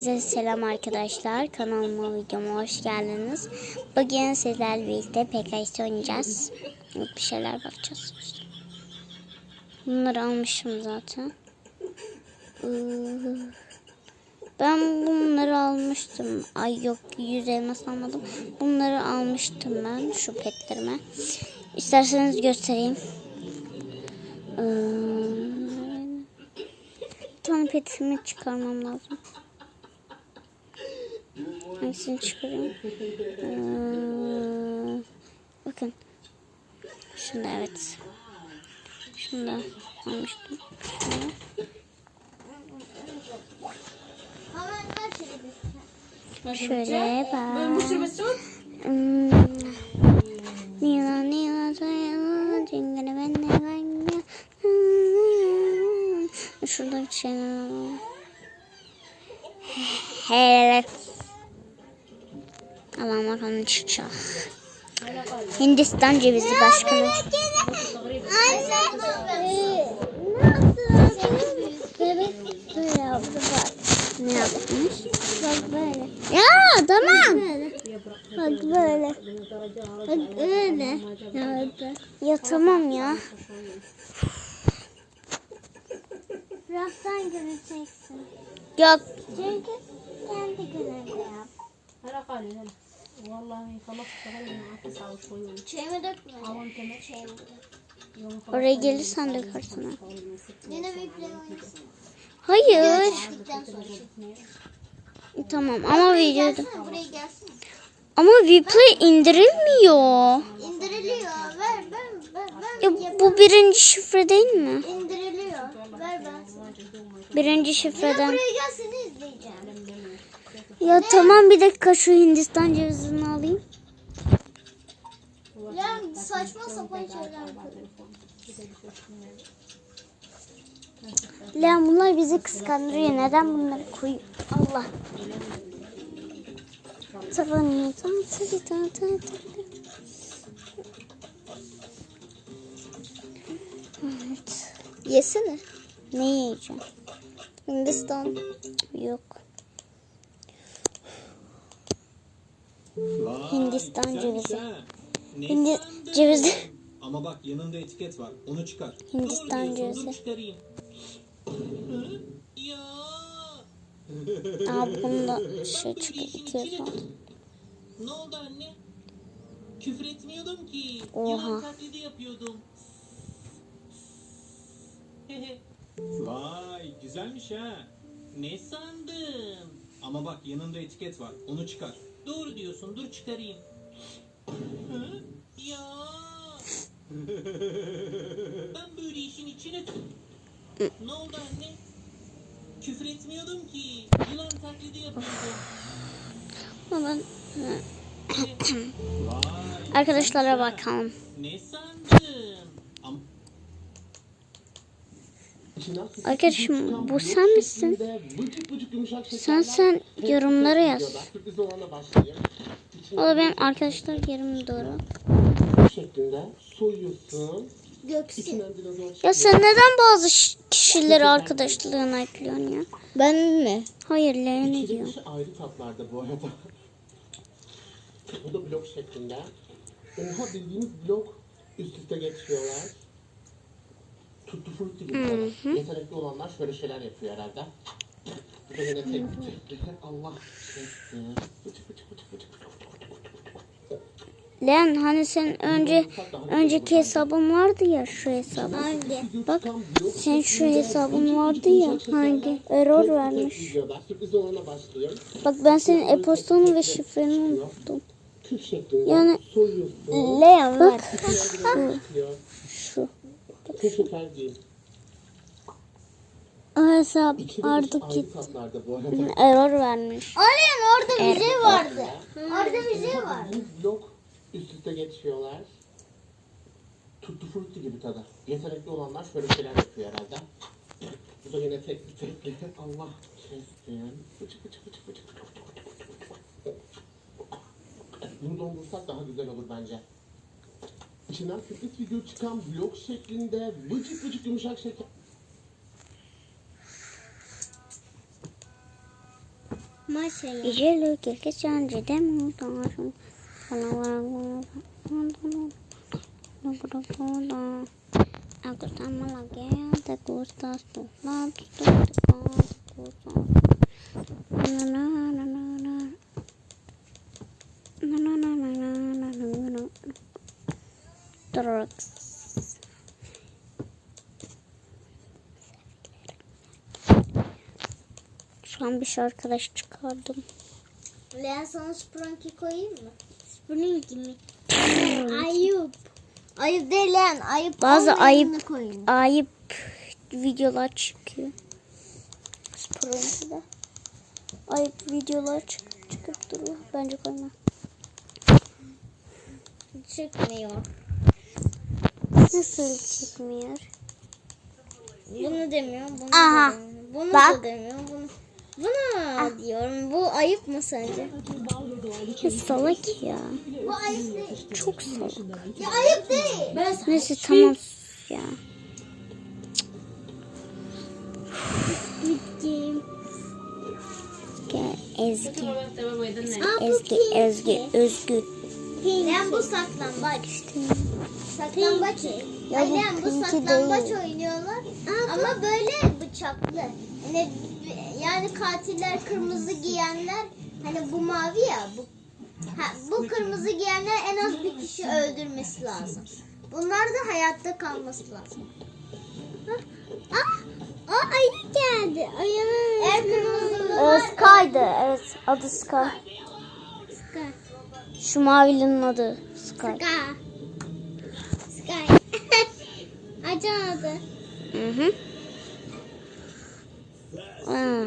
Size selam arkadaşlar. Kanalıma videoma hoş geldiniz. Bugün sizlerle birlikte PKS oynayacağız. Bir şeyler bakacağız. Bunları almışım zaten. Ben bunları almıştım. Ay yok yüz elmas almadım. Bunları almıştım ben şu petlerime. İsterseniz göstereyim. Ee, Bir tane petimi çıkarmam lazım. Hangisini çıkarayım? Ee, bakın. Şunda evet. Şunda almıştım. Şunda. Şöyle bak. Hmm. Nila nila sayala cingene bende ganya. Hmm. Şurada bir şey var. Hele. Alamar onu çıkacak. Hindistan cevizi başkanı. Ne yapmış? Bak böyle. Ya tamam. Bak böyle. Bak öyle. Ya tamam ya. Raftan göreceksin. Yok. Çünkü kendi gününde yap. Her akali. والله خلاص اشتغل معاه تسعة وشوية شيء دök mü? عوام كمان Şeyimi dök. يوم خلاص Oraya gelirsen dökersin ha. Hayır. Tamam ama videoda. Ama replay indirilmiyor. İndiriliyor. Ver ben ben ben. Ya bu birinci şifre değil mi? İndiriliyor. Ver ben. Birinci Yine şifreden. buraya gelsene izleyeceğim. Ya tamam bir dakika şu Hindistan cevizini alayım. Ya saçma sapan şeyler yapıyor. Lan bunlar bizi kıskandırıyor. Neden bunları koyuyor? Allah. Tabanıyor. Tamam, tabii, tamam, tamam. Evet. Yesene. Ne yiyeceğim? Hindistan. Yok. Hindistan cevizi. ha. Ne Hindi cevizi. Ama bak yanında etiket var. Onu çıkar. Hindistan cevizi. Dur çıkarayım. Hı? Ya. Aa bunu da şey oldu. Ne oldu anne? Küfür etmiyordum ki. Oha. Yılan taklidi yapıyordum. Vay güzelmiş ha. Ne sandın? Ama bak yanında etiket var. Onu çıkar. Doğru diyorsun. Dur çıkarayım. Ya. ben böyle işin içine Ne oldu anne? Küfür etmiyordum ki. Yılan taklidi yapıyordum. Ama ben arkadaşlara bakalım. Ne sandın? Ama Arkadaşım bu sen misin? Sen sen yorumlara yaz. O da benim arkadaşlar yerim doğru. şeklinde soyuyorsun. Göksin. İçinden dinozor Ya sen neden bazı kişileri arkadaşlığına ekliyorsun ya? Ben mi? Hayır Leon İçi diyor. dışı ayrı tatlarda bu arada. Bu da blok şeklinde. Oha bildiğiniz blok üst üste geçiyorlar. Tuttu frutti gibi. Yetenekli olanlar şöyle şeyler yapıyor herhalde. Bu da yine tek. Allah. Leon hani senin önce önceki hesabın vardı ya şu hesabın. Hangi? Bak senin şu hesabın vardı ya hangi error vermiş. Bak ben senin e-postanı ve şifreni unuttum. Yani-. Leon var. Değil. O hesap artık gitti. tatlarda bu arada. Error vermiş. Leon orada müze vardı. Orada müze var. Blok üst üste geçiyorlar. Tuttu frutti gibi tadı. Yetenekli olanlar şöyle şeyler yapıyor herhalde. Bu da yine tek bir tekli. Allah kestim. Bıçık bıçık bıçık bıçık bıçık bıçık bıçık bıçık bıçık. Bunu dondursak daha güzel olur bence. İçinden küplik figür çıkan blok şeklinde vıcık vıcık yumuşak şeker... Ijo lo ke ke chan je de mo tong a sung kana wa la ke te gusta sto na to te ko Şey arkadaş çıkardım. Leğen sana Spranky koyayım mı? Spranky mi? Ayıp. Ayıp değil lan. Ayıp Bazı ayıp-. Ayıp videolar çıkıyor. Sporada'da. Ayıp videolar çık çıkıp duruyor. Bence koyma. Çıkmıyor. Nasıl çıkmıyor? Bunu demiyorum. Bunu Aha. da demiyorum. Bunu Bak. da demiyorum. Bunu, buna diyorum. Bu ayıp mı sence? Salak ya. Bu ayıp değil. Çok salak. Ya ayıp değil. Neyse tamam sus ya. Ezgi. Ezgi? Ezgi, Özgü. Lan bu saklambaç. Saklambaç. Ya Ay bu saklambaç oynuyorlar. Ama böyle bıçaklı. Hani yani katiller kırmızı giyenler hani bu mavi ya bu ha, bu kırmızı giyenler en az bir kişi öldürmesi lazım. Bunlar da hayatta kalması lazım. Hah, Aa, aa ayı geldi. Ayının Eğer kırmızılılar Sky'dı. Evet adı Sky. Sky. Şu mavinin adı Sky. Sky. Sky. Acaba. Hı hı. Aa.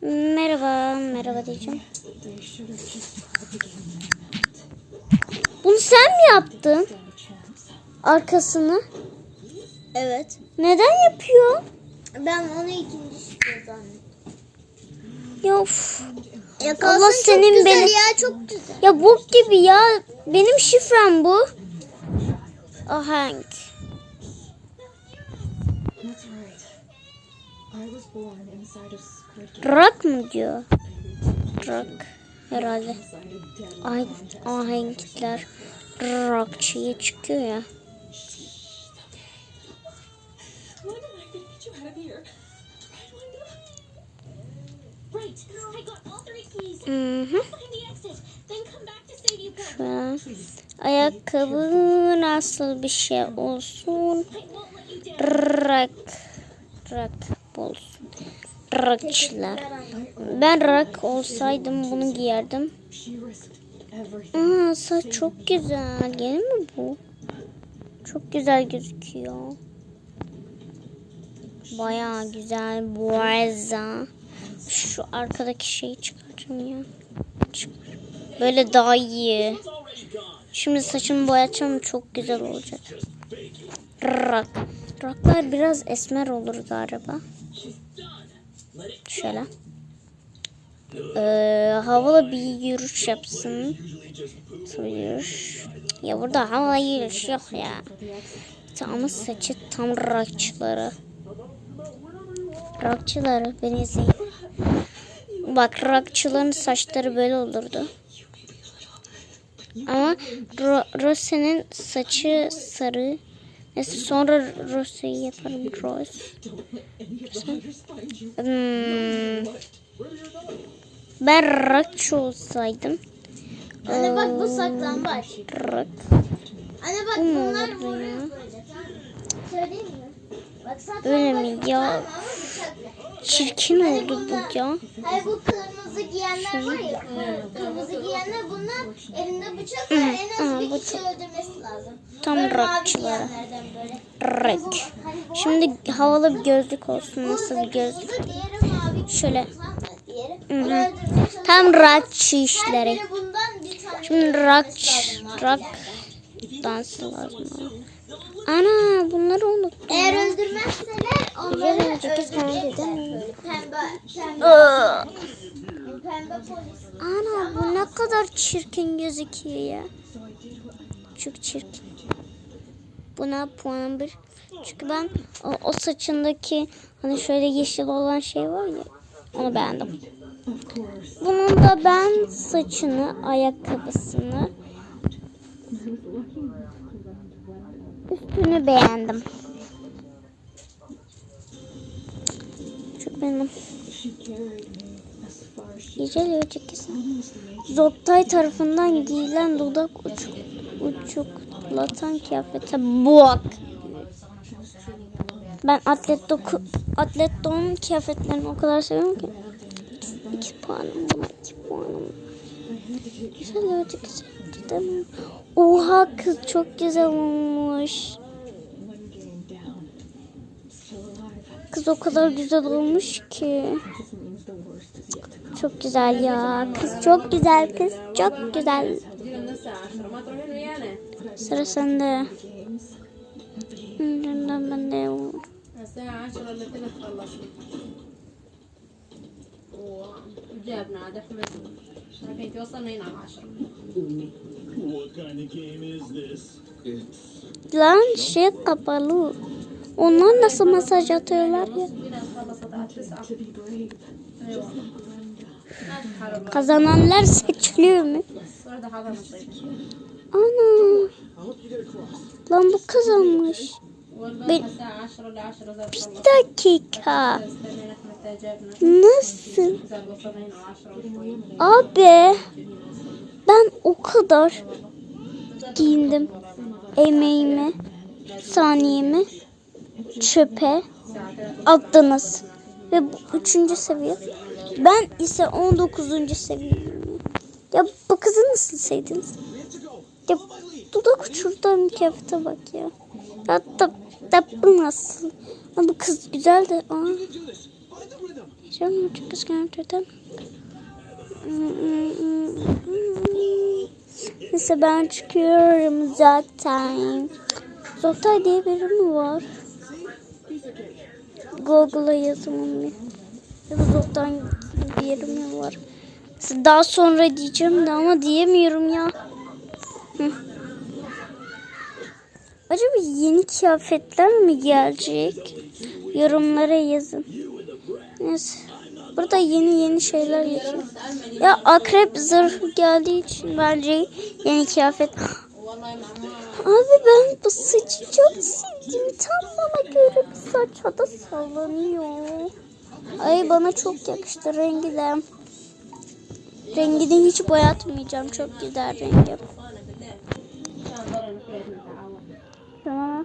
Merhaba, merhaba diyeceğim. Bunu sen mi yaptın? Arkasını. Evet. Neden yapıyor? Ben onu ikinci şifre zannettim. Ya of. Yakalsın Allah çok senin güzel beni- ya çok güzel. Ya bok gibi ya. Benim şifrem bu. Ahenk. That's Rock mı diyor? Rock herhalde. Ay ahenkler rockçıya çıkıyor ya. Hı hı. Şu ayakkabı nasıl bir şey olsun? Rock. Rock olsun. Rockçılar. Ben rock olsaydım bunu giyerdim. Aa saç çok güzel. Yeni mi bu? Çok güzel gözüküyor. Bayağı güzel. Boğaza. Şu arkadaki şeyi çıkaracağım ya. Böyle daha iyi. Şimdi saçımı boyatacağım çok güzel olacak. Rock. Rocklar biraz esmer olur galiba. Şöyle. Ee, havalı bir yürüyüş yapsın. Nasıl yürüyüş? Ya burada havalı yürüyüş yok ya. Ama saçı tam rockçıları. Rockçıları beni izleyin. Bak rockçıların saçları böyle olurdu. Ama Ro- Rose'nin saçı sarı. Neyse sonra Rose'yi yaparım. Rose. Hmm. Ben rockçı olsaydım. Anne bak bu saklambaç. Rock. Anne bak bunlar ya? koyacak. Söyleyeyim mi? Bak. Öyle mi ya? Çirkin oldu bu ya. Hayır bu kırmızı giyenler var ya. Kırmızı giyenler bunlar elinde bıçak var. En az bir kişi öldürmesi lazım. Tam Böyle mavi rockçıları. giyenlerden böyle. Rock. Hani bu var Şimdi havalı bir gözlük olsun. Nasıl bir gözlük? kırmızı, diğeri mavi. Şöyle. Diğeri. Hı Onu hı. öldürmeye çalışıyor. Tam rockçı Her işleri. biri bundan bir tane Şimdi öldürmesi rock, lazım rock mavilerden. dansı lazım. ona. Ana bunları unuttum. Eğer öldürmezseler onları öldürecekler. Pembe, pembe, Iı. Pembe polis. Ana bu ne kadar çirkin gözüküyor ya. Çok çirkin. Buna puan bir. Çünkü ben o, o saçındaki hani şöyle yeşil olan şey var ya onu beğendim. Bunun da ben saçını, ayakkabısını, üstünü beğendim. Çok benim. Almost made Zoktay tarafından giyilen dudak uçuk, uçuklatan kıyafete bak. Ben atlet doku, atlet don kıyafetlerini o kadar seviyorum ki. İki puanım buna, iki puanım. Güzel mi? Oha kız çok güzel olmuş. Kız o kadar güzel olmuş ki. Çok güzel ya. Kız çok güzel kız. Çok güzel. Sıra sende. Games. Ben ben de الساعة عشرة إلا ثلاث خلصنا وجابنا عاد أحمد مش عارفين توصلنا هنا على عشرة What kind of game is this? Lan şey kapalı. Onlar nasıl mesaj atıyorlar ya? Kazananlar seçiliyor mu? Ana. Lan bu kazanmış. Ben... Bir dakika. Nasıl? Abi. Ben o kadar giyindim. Emeğimi, saniyemi çöpe attınız. Ve bu üçüncü seviye. Ben ise 19. seviyeyim. Ya bu kızı nasıl sevdiniz? Ya dudak uçurduğum kıyafete bak ya. Ya da, da bu nasıl? Ya bu kız güzel de. Aa. Canım çok kız gerçekten. Neyse ben çıkıyorum zaten. Zoktay diye biri mi var? Google'a yazımım bir. Ya da Zoktay yeri mi var? Daha sonra diyeceğim de ama diyemiyorum ya. Acaba yeni kıyafetler mi gelecek? Yorumlara yazın. Neyse. Burada yeni yeni şeyler yazıyor. Ya akrep zırhı geldiği için bence yeni kıyafet. Abi ben bu saçı çok sevdim. Tam bana göre bir saç o da sallanıyor. Ay bana çok yakıştı rengi de. Rengini hiç boyatmayacağım. Çok güzel rengi. Tamam.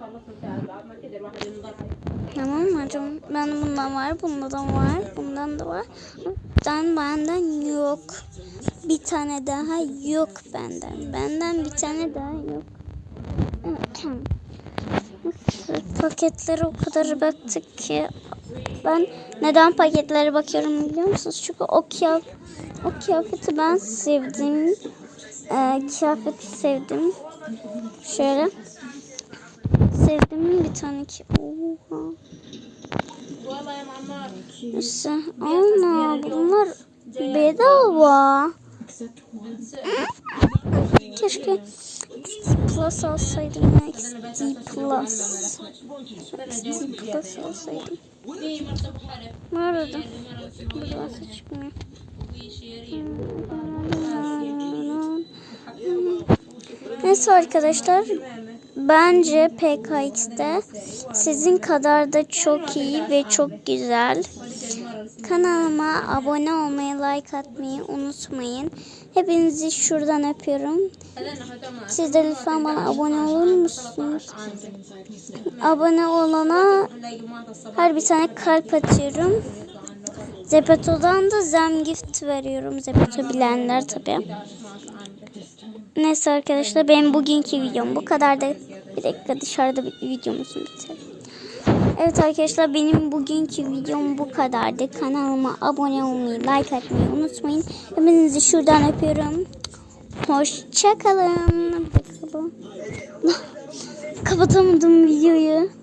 Tamam canım? Ben bundan var, bundan var, bundan da var. Ben benden yok. Bir tane daha yok benden. Benden bir tane daha yok. Paketlere o kadar baktık ki ben neden paketlere bakıyorum biliyor musunuz? Çünkü o, kıyaf o kıyafeti ben sevdim. Ee, kıyafeti sevdim. Şöyle. Sevdim bir tane ki. Oha. İşte ana bunlar bedava. Hmm. Keşke Plus alsaydım. XD Plus. XD Plus alsaydım. Nerede? Burası çıkmıyor. Neyse arkadaşlar bence PKX'de sizin kadar da çok iyi ve çok güzel. Kanalıma abone olmayı, like atmayı unutmayın. Hepinizi şuradan öpüyorum. Siz de lütfen bana abone olur musunuz? Abone olana her bir tane kalp atıyorum. Zepeto'dan da zem gift veriyorum. Zepeto bilenler tabii. Neyse arkadaşlar benim bugünkü videom bu kadar da bir dakika dışarıda videomuzu bitirelim. Evet arkadaşlar benim bugünkü videom bu kadardı. Kanalıma abone olmayı, like atmayı unutmayın. Hepinizi şuradan öpüyorum. Hoşçakalın. Kapatamadım videoyu.